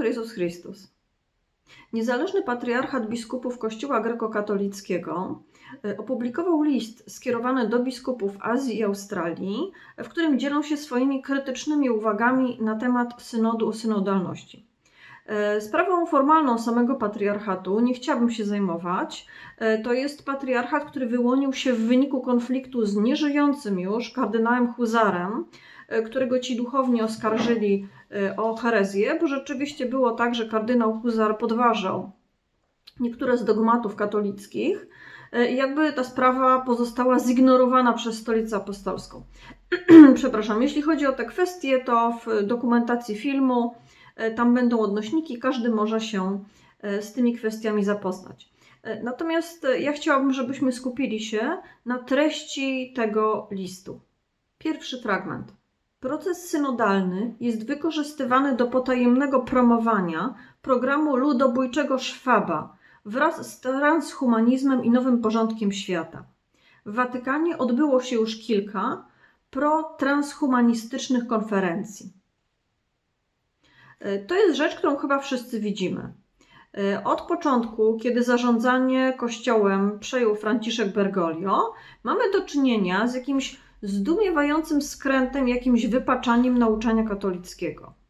Laudetur Jezus Chrystus. Niezależny patriarchat biskupów Kościoła grekokatolickiego y, opublikował list skierowany do biskupów Azji i Australii, w którym dzielą się swoimi krytycznymi uwagami na temat synodu o synodalności. Y, Sprawą formalną samego patriarchatu nie chciałabym się zajmować. Y, To jest patriarchat, który wyłonił się w wyniku konfliktu z nieżyjącym już kardynałem Huzarem, którego ci duchowni oskarżyli o herezję, bo rzeczywiście było tak, że kardynał Huzar podważał niektóre z dogmatów katolickich y, i jakby ta sprawa pozostała zignorowana przez Stolicę Apostolską. Przepraszam, jeśli chodzi o te kwestie, to w dokumentacji filmu y, tam będą odnośniki, każdy może się y, z tymi kwestiami zapoznać. Y, Natomiast y, ja chciałabym, żebyśmy skupili się na treści tego listu. Pierwszy fragment. Proces synodalny jest wykorzystywany do potajemnego promowania programu ludobójczego Szwaba wraz z transhumanizmem i nowym porządkiem świata. W Watykanie odbyło się już kilka pro-transhumanistycznych konferencji. Y, To jest rzecz, którą chyba wszyscy widzimy. Y, Od początku, kiedy zarządzanie kościołem przejął Franciszek Bergoglio, mamy do czynienia z jakimś zdumiewającym skrętem, jakimś wypaczaniem nauczania katolickiego.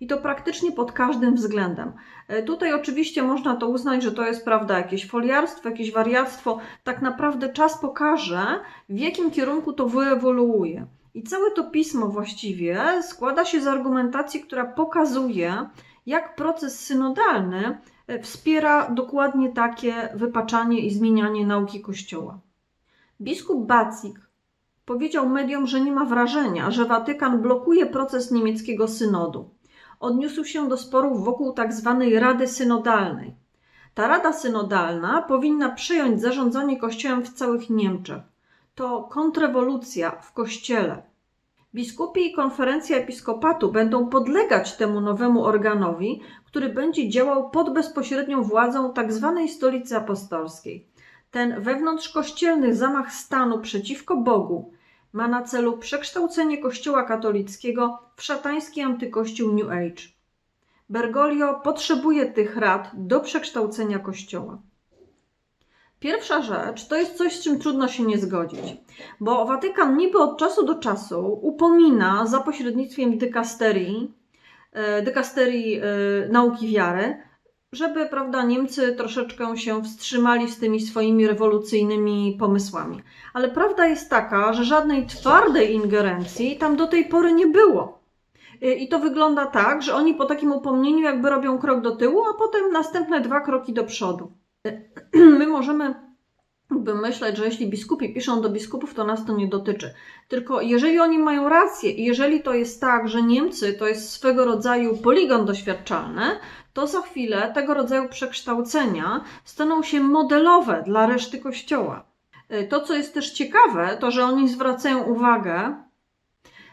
I to praktycznie pod każdym względem. E, Tutaj oczywiście można to uznać, że to jest prawda, jakieś foliarstwo, jakieś wariactwo. Tak naprawdę czas pokaże, w jakim kierunku to wyewoluuje. I całe to pismo właściwie składa się z argumentacji, która pokazuje, jak proces synodalny e, wspiera dokładnie takie wypaczanie i zmienianie nauki Kościoła. Biskup Bacik powiedział mediom, że nie ma wrażenia, że Watykan blokuje proces niemieckiego synodu. Odniósł się do sporów wokół tzw. Rady Synodalnej. Ta Rada Synodalna powinna przejąć zarządzanie Kościołem w całych Niemczech. To kontrrewolucja w Kościele. Biskupi i konferencja episkopatu będą podlegać temu nowemu organowi, który będzie działał pod bezpośrednią władzą tzw. stolicy apostolskiej. Ten wewnątrzkościelny zamach stanu przeciwko Bogu ma na celu przekształcenie Kościoła katolickiego w szatański antykościół New Age. Bergoglio potrzebuje tych rad do przekształcenia Kościoła. Pierwsza rzecz to jest coś, z czym trudno się nie zgodzić, bo Watykan niby od czasu do czasu upomina za pośrednictwem dykasterii, e, dykasterii e, nauki wiary, żeby prawda, Niemcy troszeczkę się wstrzymali z tymi swoimi rewolucyjnymi pomysłami. Ale prawda jest taka, że żadnej twardej ingerencji tam do tej pory nie było. Y, I to wygląda tak, że oni po takim upomnieniu jakby robią krok do tyłu, a potem następne dwa kroki do przodu. Y, My możemy jakby myśleć, że jeśli biskupi piszą do biskupów, to nas to nie dotyczy. Tylko jeżeli oni mają rację i jeżeli to jest tak, że Niemcy to jest swego rodzaju poligon doświadczalny, to za chwilę tego rodzaju przekształcenia staną się modelowe dla reszty Kościoła. Y, To, co jest też ciekawe, to że oni zwracają uwagę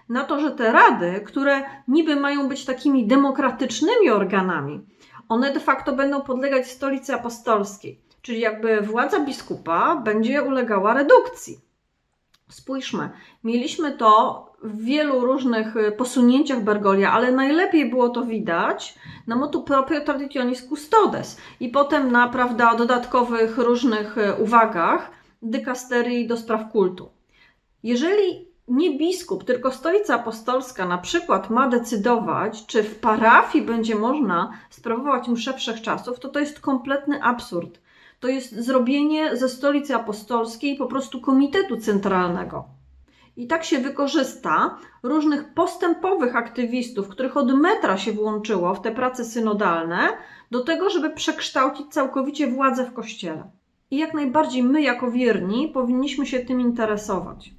na to, że te rady, które niby mają być takimi demokratycznymi organami, one de facto będą podlegać stolicy apostolskiej, czyli jakby władza biskupa będzie ulegała redukcji. Spójrzmy, mieliśmy to w wielu różnych y, posunięciach Bergolia, ale najlepiej było to widać na motu proprio traditionis custodes i potem na prawda, dodatkowych różnych y, uwagach dykasterii do spraw kultu. Jeżeli nie biskup, tylko stolica apostolska na przykład ma decydować, czy w parafii będzie można sprawować mszę wszechczasów, to to jest kompletny absurd. To jest zrobienie ze stolicy apostolskiej po prostu komitetu centralnego. I tak się wykorzysta różnych postępowych aktywistów, których od metra się włączyło w te prace synodalne, do tego, żeby przekształcić całkowicie władzę w kościele. I jak najbardziej my, jako wierni, powinniśmy się tym interesować,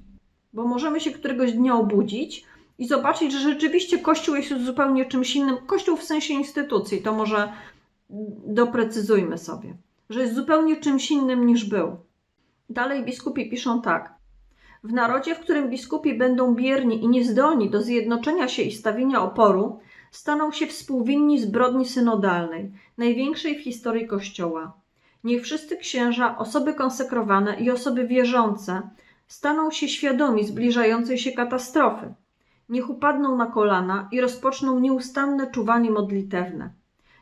bo możemy się któregoś dnia obudzić i zobaczyć, że rzeczywiście Kościół jest już zupełnie czymś innym. Kościół w sensie instytucji, to może doprecyzujmy sobie, że jest zupełnie czymś innym niż był. Dalej biskupi piszą tak. W narodzie, w którym biskupi będą bierni i niezdolni do zjednoczenia się i stawienia oporu, staną się współwinni zbrodni synodalnej, największej w historii Kościoła. Niech wszyscy księża, osoby konsekrowane i osoby wierzące staną się świadomi zbliżającej się katastrofy. Niech upadną na kolana i rozpoczną nieustanne czuwanie modlitewne.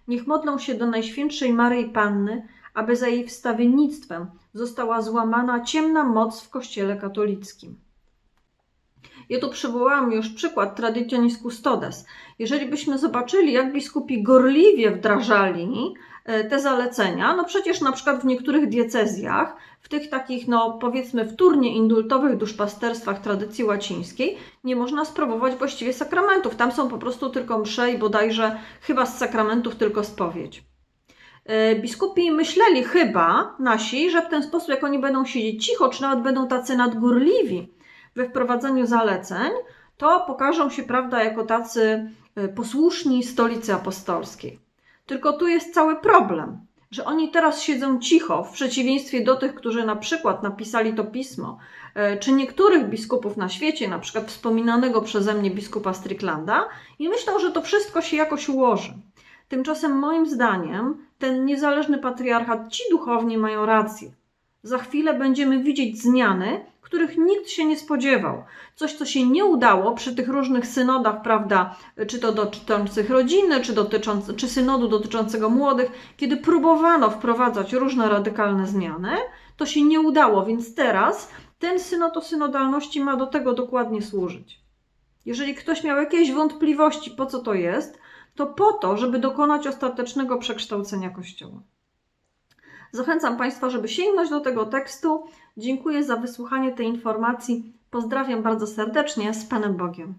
Niech modlą się do Najświętszej Maryi Panny, aby za jej wstawiennictwem została złamana ciemna moc w Kościele katolickim. Ja tu przywołałam już przykład Traditionis Custodes. Jeżeli byśmy zobaczyli, jak biskupi gorliwie wdrażali e, te zalecenia, no przecież na przykład w niektórych diecezjach, w tych takich, no powiedzmy, wtórnie indultowych duszpasterstwach tradycji łacińskiej, nie można sprawować właściwie sakramentów. Tam są po prostu tylko msze i bodajże chyba z sakramentów tylko spowiedź. E, Biskupi myśleli chyba, nasi, że w ten sposób, jak oni będą siedzieć cicho, czy nawet będą tacy nadgorliwi we wprowadzaniu zaleceń, to pokażą się, prawda, jako tacy e, posłuszni stolicy apostolskiej. Tylko tu jest cały problem, że oni teraz siedzą cicho, w przeciwieństwie do tych, którzy na przykład napisali to pismo, e, czy niektórych biskupów na świecie, na przykład wspominanego przeze mnie biskupa Stricklanda, i myślą, że to wszystko się jakoś ułoży. Tymczasem moim zdaniem ten niezależny patriarchat, ci duchowni mają rację. Za chwilę będziemy widzieć zmiany, których nikt się nie spodziewał. Coś, co się nie udało przy tych różnych synodach, prawda, czy to dotyczących rodziny, czy, czy synodu dotyczącego młodych, kiedy próbowano wprowadzać różne radykalne zmiany, to się nie udało, więc teraz ten synod o synodalności ma do tego dokładnie służyć. Jeżeli ktoś miał jakieś wątpliwości, po co to jest, to po to, żeby dokonać ostatecznego przekształcenia Kościoła. Zachęcam Państwa, żeby sięgnąć do tego tekstu. Dziękuję za wysłuchanie tej informacji. Pozdrawiam bardzo serdecznie z Panem Bogiem.